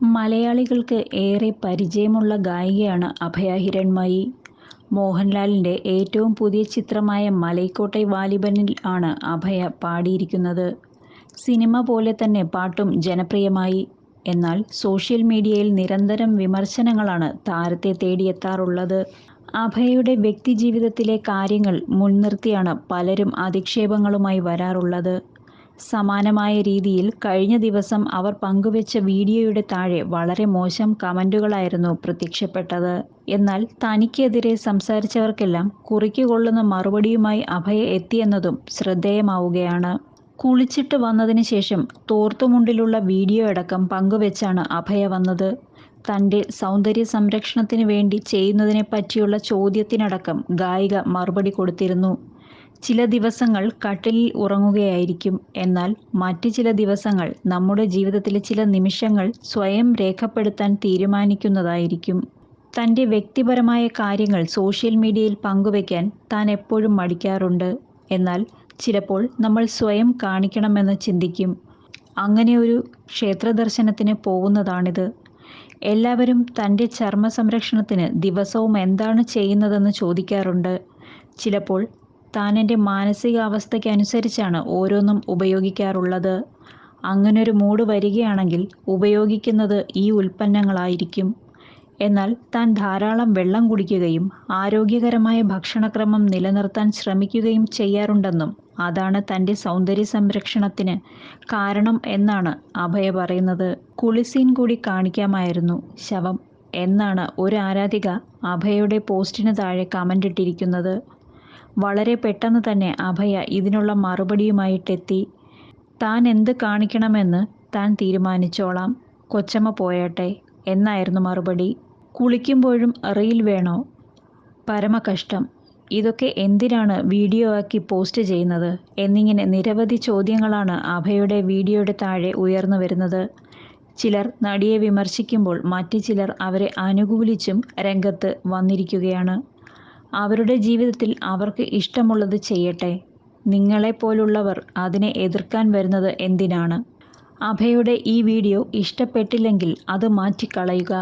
മലയാളികൾക്ക് ഏറെ പരിചയമുള്ള ഗായികയാണ് അഭയ ഹിരൺമയി. മോഹൻലാലിന്റെ ഏറ്റവും പുതിയ ചിത്രമായ മലൈക്കോട്ടെ വാലിബനിൽ ആണ് അഭയ പാടിയിരിക്കുന്നത്. സിനിമ പോലെ തന്നെ പാട്ടും ജനപ്രിയമായി. എന്നാൽ സോഷ്യൽ മീഡിയയിൽ നിരന്തരം വിമർശനങ്ങളാണ് താരത്തെ തേടിയെത്താറുള്ളത്. അഭയയുടെ വ്യക്തിജീവിതത്തിലെ കാര്യങ്ങൾ മുൻനിർത്തിയാണ് പലരും അധിക്ഷേപങ്ങളുമായി വരാറുള്ളത്. സമാനമായ രീതിയിൽ കഴിഞ്ഞ ദിവസം അവർ പങ്കുവെച്ച വീഡിയോയുടെ താഴെ വളരെ മോശം കമന്റുകളായിരുന്നു പ്രത്യക്ഷപ്പെട്ടത്. എന്നാൽ തനിക്കെതിരെ സംസാരിച്ചവർക്കെല്ലാം കുറിക്കുകൊള്ളുന്ന മറുപടിയുമായി അഭയ എത്തിയെന്നതും ശ്രദ്ധേയമാവുകയാണ്. കുളിച്ചിട്ട് വന്നതിന് ശേഷം തോർത്തുമുണ്ടിലുള്ള വീഡിയോ അടക്കം പങ്കുവെച്ചാണ് അഭയ വന്നത്. തന്റെ സൗന്ദര്യ സംരക്ഷണത്തിന് വേണ്ടി ചെയ്യുന്നതിനെ പറ്റിയുള്ള ചോദ്യത്തിനടക്കം ഗായിക മറുപടി കൊടുത്തിരുന്നു. ചില ദിവസങ്ങൾ കട്ടിലിൽ ഉറങ്ങുകയായിരിക്കും. എന്നാൽ മറ്റു ചില ദിവസങ്ങൾ നമ്മുടെ ജീവിതത്തിലെ ചില നിമിഷങ്ങൾ സ്വയം രേഖപ്പെടുത്താൻ തീരുമാനിക്കുന്നതായിരിക്കും. തന്റെ വ്യക്തിപരമായ കാര്യങ്ങൾ സോഷ്യൽ മീഡിയയിൽ പങ്കുവയ്ക്കാൻ താൻ എപ്പോഴും മടിക്കാറുണ്ട്. എന്നാൽ ചിലപ്പോൾ നമ്മൾ സ്വയം കാണിക്കണമെന്ന് ചിന്തിക്കും. അങ്ങനെ ഒരു ക്ഷേത്ര ദർശനത്തിന് പോകുന്നതാണിത്. എല്ലാവരും തന്റെ ചർമ്മ സംരക്ഷണത്തിന് ദിവസവും എന്താണ് ചെയ്യുന്നതെന്ന് ചോദിക്കാറുണ്ട്. ചിലപ്പോൾ താൻ എന്റെ മാനസികാവസ്ഥയ്ക്കനുസരിച്ചാണ് ഓരോന്നും ഉപയോഗിക്കാറുള്ളത്. അങ്ങനൊരു മൂഡ് വരികയാണെങ്കിൽ ഉപയോഗിക്കുന്നത് ഈ ഉൽപ്പന്നങ്ങളായിരിക്കും. എന്നാൽ താൻ ധാരാളം വെള്ളം കുടിക്കുകയും ആരോഗ്യകരമായ ഭക്ഷണക്രമം നിലനിർത്താൻ ശ്രമിക്കുകയും ചെയ്യാറുണ്ടെന്നും അതാണ് തന്റെ സൗന്ദര്യ സംരക്ഷണത്തിന് കാരണം എന്നാണ് അഭയ പറയുന്നത്. കുളിസീൻ കൂടി കാണിക്കാമായിരുന്നു ശവം എന്നാണ് ഒരു ആരാധിക അഭയയുടെ പോസ്റ്റിന് താഴെ കമന്റ് ഇട്ടിരിക്കുന്നത്. വളരെ പെട്ടെന്ന് തന്നെ അഭയ ഇതിനുള്ള മറുപടിയുമായിട്ടെത്തി. താൻ എന്ത് കാണിക്കണമെന്ന് താൻ തീരുമാനിച്ചോളാം. കൊച്ചമ്മ പോയട്ടെ എന്നായിരുന്നു മറുപടി. കുളിക്കുമ്പോഴും റീൽ വേണോ? പരമകഷ്ടം. ഇതൊക്കെ എന്തിനാണ് വീഡിയോ ആക്കി പോസ്റ്റ് ചെയ്യുന്നത്? എന്നിങ്ങനെ നിരവധി ചോദ്യങ്ങളാണ് അഭയുടെ വീഡിയോയുടെ താഴെ ഉയർന്നു വരുന്നത്. ചിലർ നടിയെ വിമർശിക്കുമ്പോൾ മറ്റു ചിലർ അവരെ അനുകൂലിച്ചും രംഗത്ത് വന്നിരിക്കുകയാണ്. അവരുടെ ജീവിതത്തിൽ അവർക്ക് ഇഷ്ടമുള്ളത് ചെയ്യട്ടെ. നിങ്ങളെപ്പോലുള്ളവർ അതിനെ എതിർക്കാൻ വരുന്നത് എന്തിനാണ്? അഭയുടെ ഈ വീഡിയോ ഇഷ്ടപ്പെട്ടില്ലെങ്കിൽ അത് മാറ്റിക്കളയുക.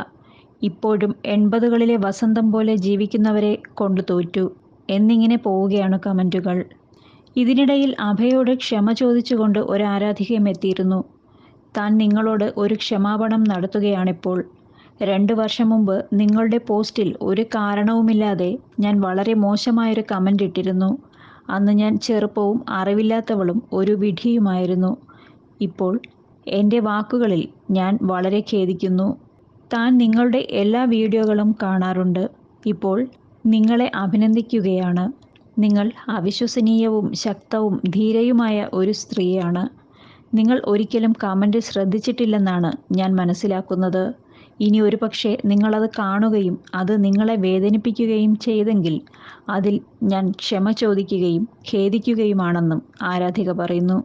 ഇപ്പോഴും എൺപതുകളിലെ വസന്തം പോലെ ജീവിക്കുന്നവരെ കൊണ്ടു തോറ്റു എന്നിങ്ങനെ പോവുകയാണ് കമന്റുകൾ ഇതിനിടയിൽ അഭയോട് ക്ഷമ ചോദിച്ചുകൊണ്ട് ഒരു ആരാധികയും എത്തിയിരുന്നു. താൻ നിങ്ങളോട് ഒരു ക്ഷമാപണം നടത്തുകയാണിപ്പോൾ രണ്ട് വർഷം മുമ്പ് നിങ്ങളുടെ പോസ്റ്റിൽ ഒരു കാരണവുമില്ലാതെ ഞാൻ വളരെ മോശമായൊരു കമന്റ് ഇട്ടിരുന്നു. അന്ന് ഞാൻ ചെറുപ്പവും അറിവില്ലാത്തവളും ഒരു വിധിയുമായിരുന്നു. ഇപ്പോൾ എന്റെ വാക്കുകളിൽ ഞാൻ വളരെ ഖേദിക്കുന്നു. താൻ നിങ്ങളുടെ എല്ലാ വീഡിയോകളും കാണാറുണ്ട്. ഇപ്പോൾ നിങ്ങളെ അഭിനന്ദിക്കുകയാണ്. നിങ്ങൾ അവിശ്വസനീയവും ശക്തവും ധീരയുമായ ഒരു സ്ത്രീയാണ്. നിങ്ങൾ ഒരിക്കലും കമന്റ് ശ്രദ്ധിച്ചിട്ടില്ലെന്നാണ് ഞാൻ മനസ്സിലാക്കുന്നത്. ഇനി ഒരു പക്ഷേ നിങ്ങളത് കാണുകയും അത് നിങ്ങളെ വേദനിപ്പിക്കുകയും ചെയ്തെങ്കിൽ അതിൽ ഞാൻ ക്ഷമ ചോദിക്കുകയും ഖേദിക്കുകയുമാണെന്നും ആരാധിക പറയുന്നു.